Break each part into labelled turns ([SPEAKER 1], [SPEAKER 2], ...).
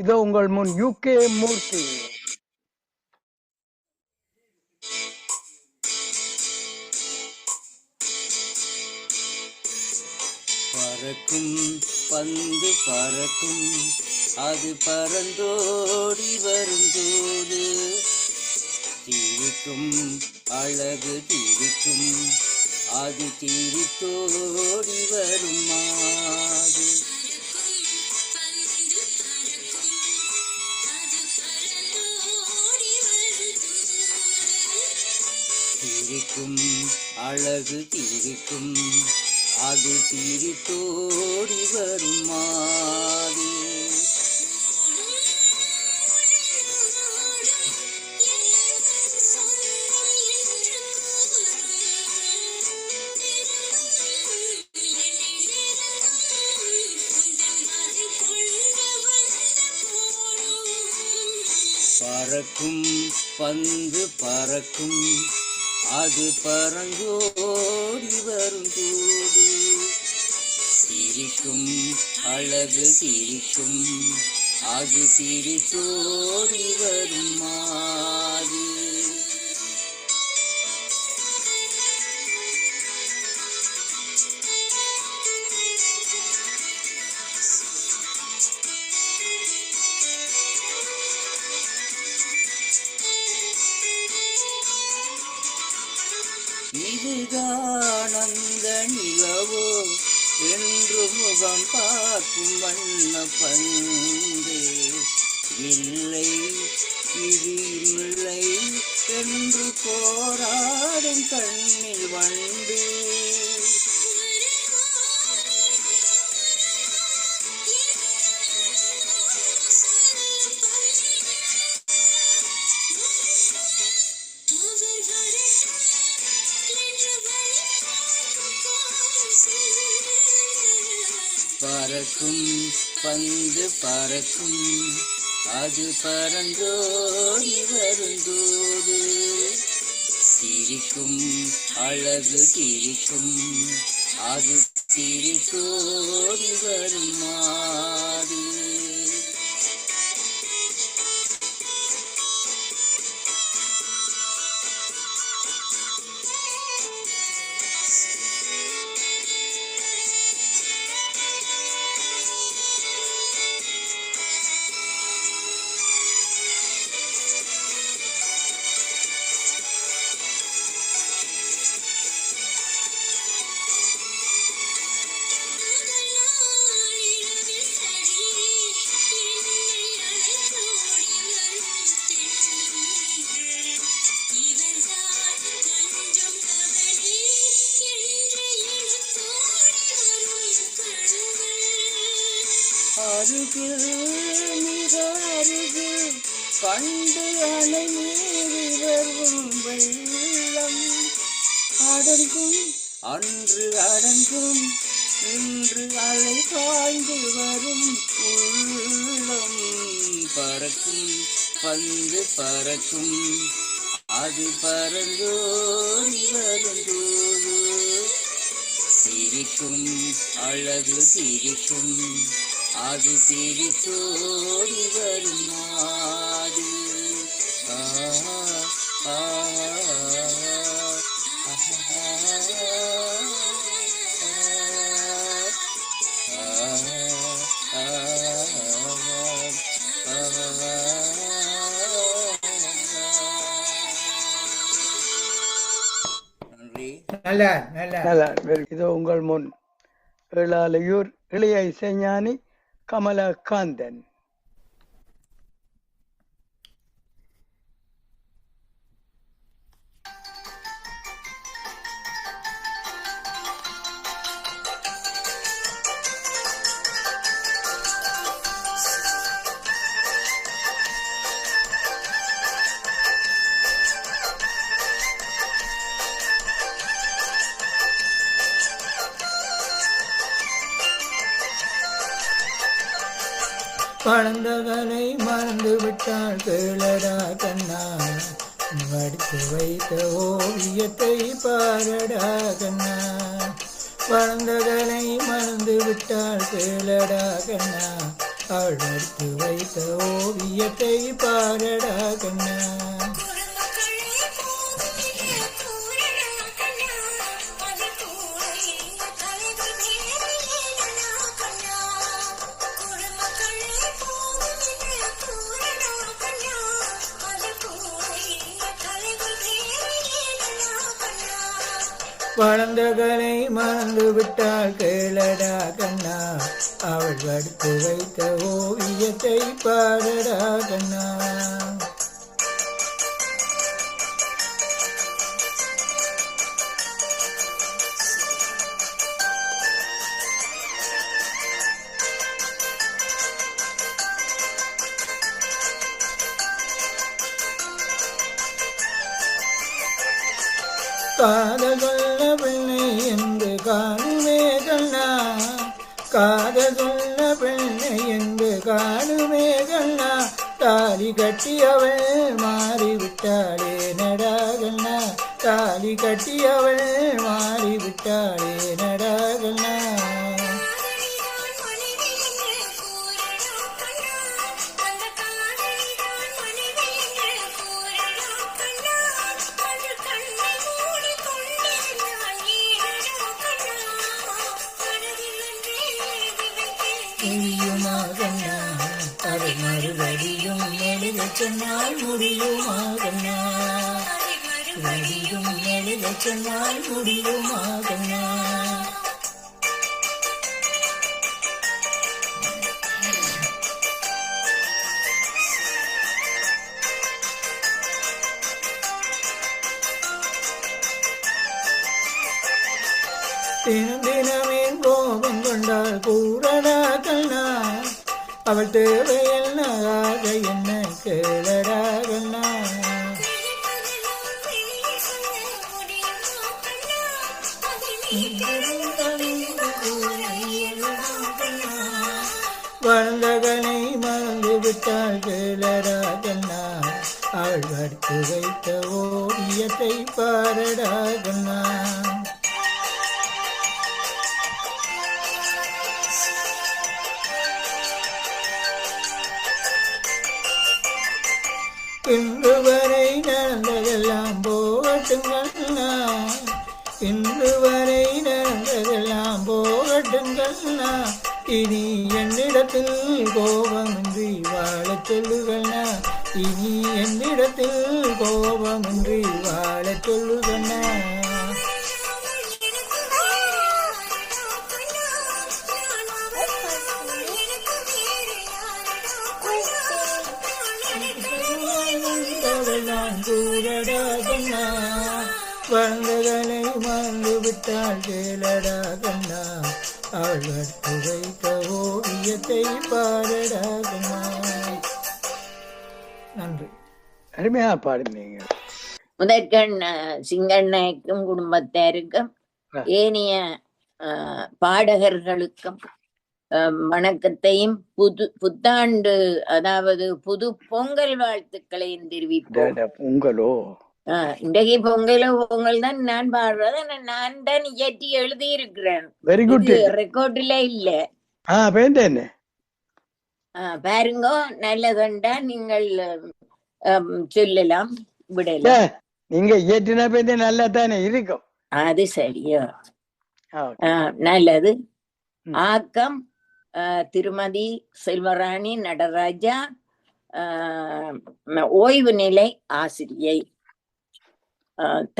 [SPEAKER 1] இதோ உங்கள் முன் யூகே மூர்த்தி.
[SPEAKER 2] பறக்கும் பந்து பறக்கும் அது பறந்தோடி வரும்போது தீரிக்கும் அழகு தீரிக்கும் அது தீரித்தோடி வரும் அழகு தீரிக்கும். அது தீரித்தோடி வரும் மாது பறக்கும் பந்து பறக்கும். அது பறந்தோடி வரும் தூது சிரிக்கும் அழகு சிரிக்கும் அது சிரித்தோடி வருமா பார்க்கும் வண்ண பந்து இல்லை இது இல்லை என்று போராடும் கண்ணில் வண்டு பந்து பறக்கும். அது பறந்தோடி வருந்தோடு சிரிக்கும் அழகு சிரிக்கும். அது சிரித்தோடி வருமா? அருகில் மிக அருகில் கண்டு அலை மீறி வரும் வெள்ளம். அடங்கும் அன்று அடங்கும் இன்று அலை காய்ந்து வரும் உள்ளம். பறக்கும் பந்து பறக்கும் அது பறந்தோடி வருந்தோடு சிரிக்கும் அழகு சிரிக்கும். அது சிரித்தோடி வரும் மாது
[SPEAKER 3] நல்ல
[SPEAKER 1] ஆ, இதோ உங்கள் முன் ஏழாலையூர் இளைய இசைஞானி Kamala
[SPEAKER 3] Khan then. வளர்ந்தவனை மறந்து விட்டாள் கேளடா கண்ணா. வடித்து வைத்த ஓவியத்தை பாரடா கண்ணா. பழந்தகனை மறந்து விட்டாள் கேளடா கண்ணா. அவள் வடித்து வைத்த ஓவியத்தை பாரடா கண்ணா. வளர்ந்த மறந்து விட்டால் கேளடா கண்ணா. அவள் வடித்து வைத்த ஓவியத்தை பாடடா கண்ணா. காணுமே கண்ணா காதல் சொல்ல பெண்ணை என்று காணுமே கண்ணா தாலி கட்டியவள் மாறிவிட்டாளே நடா கண்ணா தாலி கட்டியவள் மாறிவிட்டாளே முடியுமா கண்ணா அதை மறுபடியும் எழுத சொன்னால் முடியுமா கண்ணா மறுபடியும் எழுத சொன்னால் முடியுமா கண்ணா தினம் தினமேன் கோபம் கொண்டால் கூடடா கண்ணா அவள் தேவையல்லாத என்ன கேளடா கண்ணா வளர்ந்தகனை மறந்து விட்டாள் கேளடா கண்ணா அவள் வடித்து வைத்த ஓவியத்தை பாரடா கண்ணா போகட்டும் இன்று வரை நடந்ததெல்லாம் போகட்டுங்கண்ணா இனி என்னிடத்தில் கோபமின்றி வாழச் சொல்லுகண்ணா இனி என்னிடத்தில் கோபமின்றி வாழச் சொல்லுகண்ணா விட்டாள் கேளடா கண்ணா. அவள் வட்டு வைத்த ஓவியத்தை பாரடா கண்ணா. நன்றி.
[SPEAKER 1] அருமையா பாடுனீங்க.
[SPEAKER 4] முதற்கண் அஹ், சிங்கண்ணனுக்கும் குடும்பத்தாருக்கும். ஏனைய பாடகர்களுக்கும் வணக்கத்தையும் புது புத்தாண்டு அதாவது புது பொங்கல் வாழ்த்துக்களையும் தெரிவிப்போம். ஆஹ், இன்றைக்கு பொங்கலோ பொங்கல் தான் நான் பாடுறது நான் தான் இயற்றி எழுதி இருக்கிறேன்
[SPEAKER 1] வெரி குட்
[SPEAKER 4] ரெக்கார்டில இல்ல
[SPEAKER 1] ஆ பேண்டேன்
[SPEAKER 4] ஆஹ், பாருங்க நல்லதுண்டா நீங்கள் சொல்லலாம் விடலாம்
[SPEAKER 1] நீங்க இயற்றினா பேந்தே நல்லா தானே இருக்கும்
[SPEAKER 4] அது சரியா நல்லது. ஆக்கம் திருமதி செல்வராணி நடராஜா ஓய்வு நிலை ஆசிரியை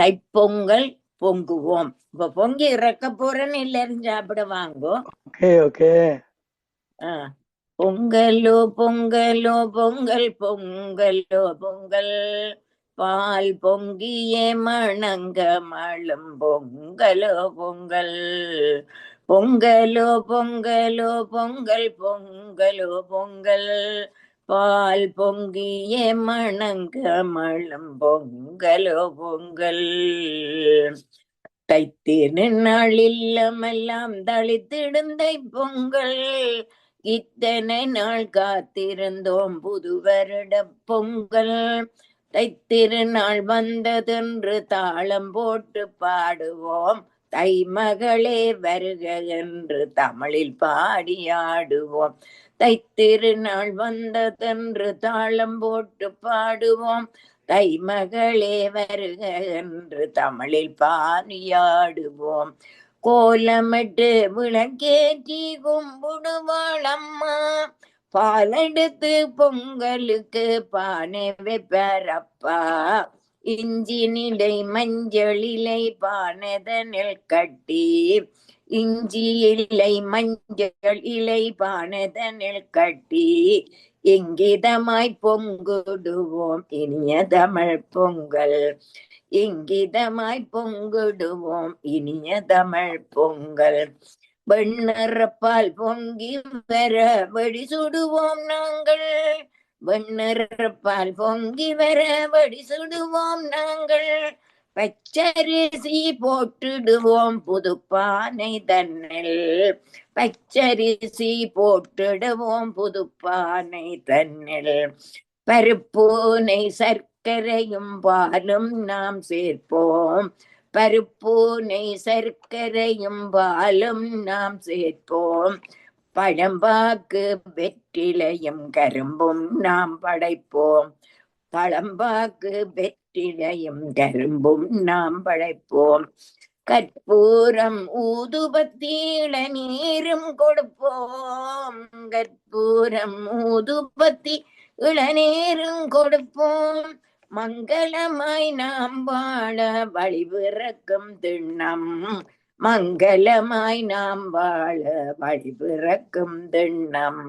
[SPEAKER 4] தைப்பொங்கல் பொங்குவோம். இப்ப பொங்கி இறக்க போறேன்னு எல்லாரும் சாப்பிட வாங்கோ. பொங்கலோ பொங்கலோ பொங்கல் பொங்கலோ பொங்கல். பால் பொங்கியே மணங்க மழும் பொங்கலோ பொங்கல். பொங்கலோ பொங்கலோ பொங்கல் பொங்கலோ பொங்கல். பால் பொங்கிய மணங்க மழும் பொங்கலோ பொங்கல். தைத்திரு நாளில்லமெல்லாம் தளித்திடுந்தை பொங்கல். இத்தனை நாள் காத்திருந்தோம் புது வருட பொங்கல். தைத்திருநாள் வந்ததென்று தாளம் போட்டு பாடுவோம். தை மகளே வருக என்று தமிழில் பாடியாடுவோம். தைத்திருநாள் வந்ததென்று தாளம் போட்டு பாடுவோம். தை மகளே வருக என்று தமிழில் பாடியாடுவோம். கோலமிட்டு விளக்கேற்றி கும்பிடுவாள் அம்மா. பாலெடுத்து பொங்கலுக்கு பானை வைப்பாரப்பா இஞ்சி நிலை மஞ்சளிலை பானதனில் கட்டி இஞ்சி இலை மஞ்சள் இலை பானதனில் கட்டி இங்கிதமாய் பொங்குடுவோம் இனிய தமிழ் பொங்கல். இங்கிதமாய் பொங்குடுவோம் இனிய தமிழ் பொங்கல். வெண்ணறப்பால் பொங்கி வர வழி சுடுவோம் நாங்கள். வெண்ணிறப்பால் பொங்கி வர வடி சுடுவோம் நாங்கள். பச்சரிசி போட்டுடுவோம் புதுப்பானை தன்னில். பச்சரிசி போட்டுடுவோம் புதுப்பானை தன்னில். பருப்பூனை சர்க்கரையும் பாலும் நாம் சேர்ப்போம். பருப்பூனை சர்க்கரையும் பாலும் நாம் சேர்ப்போம். பழம்பாக்கு வெற்றிலையும் கரும்பும் நாம் படைப்போம். பழம்பாக்கு வெற்றிலையும் கரும்பும் நாம் படைப்போம். கற்பூரம் ஊதுபத்தீள நீரும் கொடுப்போம். கற்பூரம் ஊதுபத்தி இளநீரும் கொடுப்போம். மங்களமாய் நாம் வாழ வழிபிறக்கும் திண்ணம். மங்களமாய் நாம் வாழ வழிபிறக்கும் திண்ணம்.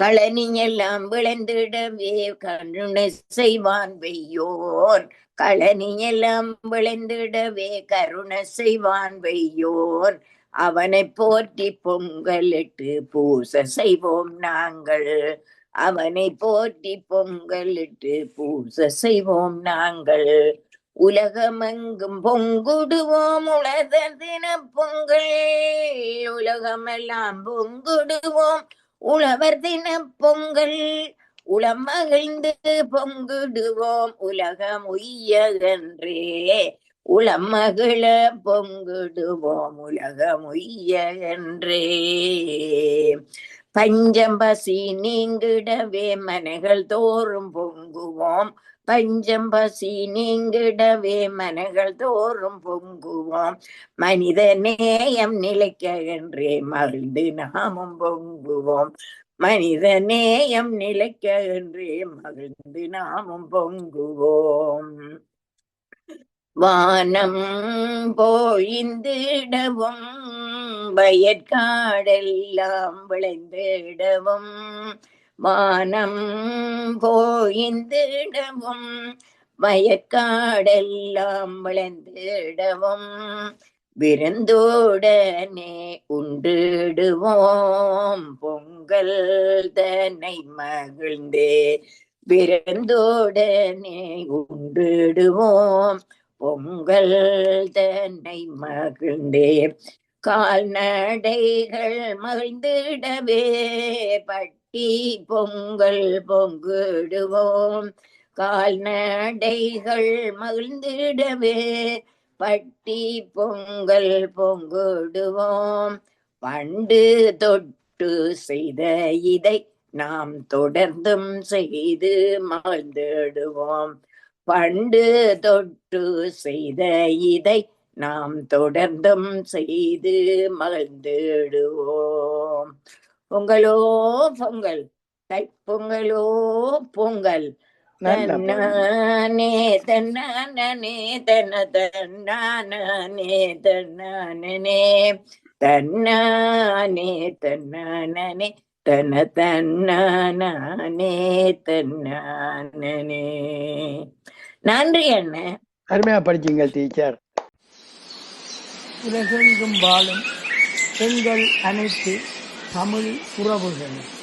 [SPEAKER 4] களனியெல்லாம் விளைந்திடவே கருணை செய்வான் வெய்யோன் களனியெல்லாம் விளைந்திடவே கருணை செய்வான் வெய்யோன் அவனை போற்றி பொங்கலிட்டு பூசை செய்வோம் நாங்கள். அவனை போற்றி பொங்கலிட்டு பூசை செய்வோம் நாங்கள். உலகமெங்கும் பொங்குடுவோம் உலக தின பொங்கல். உலகமெல்லாம் பொங்குடுவோம் உழவர் தின பொங்கல். உளம் மகிழ்ந்து பொங்குடுவோம் உலகம் உய்யகன்றே உளம் மகிழ பொங்குடுவோம் உலகம் உய்யகன்றே பஞ்சம் பசி நீங்கிடவே மனைகள் தோறும் பொங்குவோம் பஞ்சம் பசி நீங்கிடவே மனைகள் தோறும் பொங்குவோம். மனித நேயம் நிலைக்க என்றே மகிழ்ந்து நாமும் பொங்குவோம். மனித நேயம் நிலைக்க என்றே மகிழ்ந்து நாமும் பொங்குவோம். வானம் போயிந்திடவும் வயற்காடெல்லாம் விளைந்திடவும் மானம் போயிந்திடவும் வயற்காடெல்லாம் விளைந்திடவும் விருந்தோடனே உண்டிடுவோம். பொங்கல் தன்னை மகிழ்ந்தே விருந்தோடனே உண்டிடுவோம். பொங்கல் தன்னை மகிழ்ந்தே கால்நடைகள் மகிழ்ந்திடவே பட் பட்டி பொங்கல் பொங்கிடுவோம். கால்நடைகள் மகிழ்ந்திடவே பட்டி பொங்கல் பொங்கிடுவோம். பண்டு தொட்டு செய்த இதை நாம் தொடர்ந்தும் செய்து மகிழ்ந்திடுவோம். பண்டு தொட்டு செய்த இதை நாம் தொடர்ந்தும் செய்து மகிழ்ந்திடுவோம். பொங்கலோ பொங்கல். தைப்பொங்கலோ பொங்கல்.
[SPEAKER 1] நல்ல பாடல்.
[SPEAKER 4] தன்னானே தன்னானே தன தன்னானே தன்னானே தன்னானே தன்னானே தன தன்னானே. தன்னானே நன்றி அண்ணன்
[SPEAKER 1] அருமையா படிச்சீங்க டீச்சர்.
[SPEAKER 3] உலகெங்கும் வாழும் எங்கள் அனைத்து 밤을 돌아보려니